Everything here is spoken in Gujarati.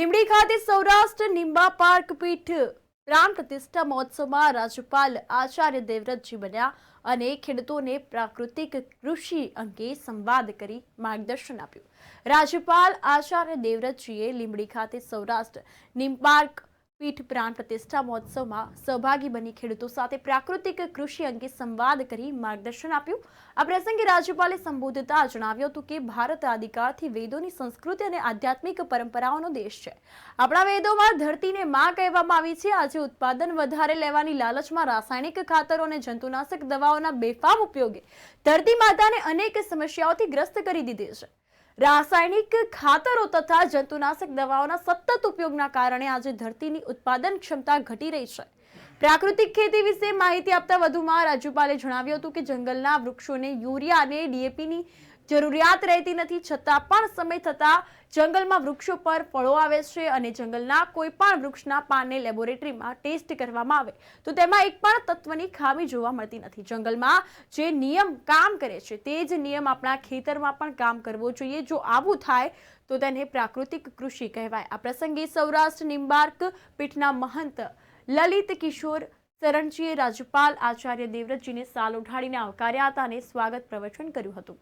લીંબડી ખાતે સૌરાષ્ટ્ર નિંબા પાર્ક પીઠ પ્રાણ પ્રતિષ્ઠા મહોત્સવમાં રાજ્યપાલ આચાર્ય દેવવ્રતજી બન્યા અને ખેડૂતોને પ્રાકૃતિક કૃષિ અંગે સંવાદ કરી માર્ગદર્શન આપ્યું. રાજ્યપાલ આચાર્ય દેવવ્રતજીએ લીંબડી ખાતે સૌરાષ્ટ્ર નિમપાર્ક પીઠ પ્રાણ પ્રતિષ્ઠા મહોત્સવમાં સહભાગી બની ખેડૂતો સાથે પ્રાકૃતિક કૃષિ અંગે સંવાદ કરી માર્ગદર્શન આપ્યું. આ પ્રસંગે રાજ્યપાલે સંબોધતા જણાવ્યું હતું કે ભારત આદિકાળથી વેદોની સંસ્કૃતિ અને આધ્યાત્મિક પરંપરાઓનો દેશ છે. આપણા વેદોમાં ધરતીને માં કહેવામાં આવી છે. આજે ઉત્પાદન વધારે લેવાની લાલચમાં રાસાયણિક ખાતરો અને જંતુનાશક દવાઓના બેફામ ઉપયોગે ધરતી માતાને અનેક સમસ્યાઓથી ગ્રસ્ત કરી દીધી છે. રાસાયણિક ખાતરો તથા જંતુનાશક દવાઓના સતત ઉપયોગના કારણે આજે ધરતીની ઉત્પાદન ક્ષમતા ઘટી રહી છે. પ્રાકૃતિક ખેતી વિશે માહિતી આપતા વધુમાં રાજ્યપાલે જણાવ્યું હતું કે જંગલના વૃક્ષોને યુરિયા અને ડીએપીની જરૂરિયાત રહેતી નથી, છતાં પણ સમય થતાં જંગલમાં વૃક્ષો પર ફળો આવે છે અને જંગલના કોઈ પણ વૃક્ષના પાનને લેબોરેટરીમાં ટેસ્ટ કરવામાં આવે. તો તેમાં એક પણ તત્વની ખામી જોવા મળતી નથી. જંગલમાં જે નિયમ કામ કરે છે, તે જ નિયમ આપણા ખેતરમાં પણ કામ કરવો જોઈએ. જો આવું થાય, તો તેને પ્રાકૃતિક કૃષિ કહેવાય. આ પ્રસંગે સૌરાષ્ટ્ર નિમ્બાર્ક પીઠના મહંત લલિત કિશોર સરણજીએ રાજ્યપાલ આચાર્ય દેવવ્રતજીને સાલ ઉઠાડીને આવકાર્યા હતા અને સ્વાગત પ્રવચન કર્યું હતું.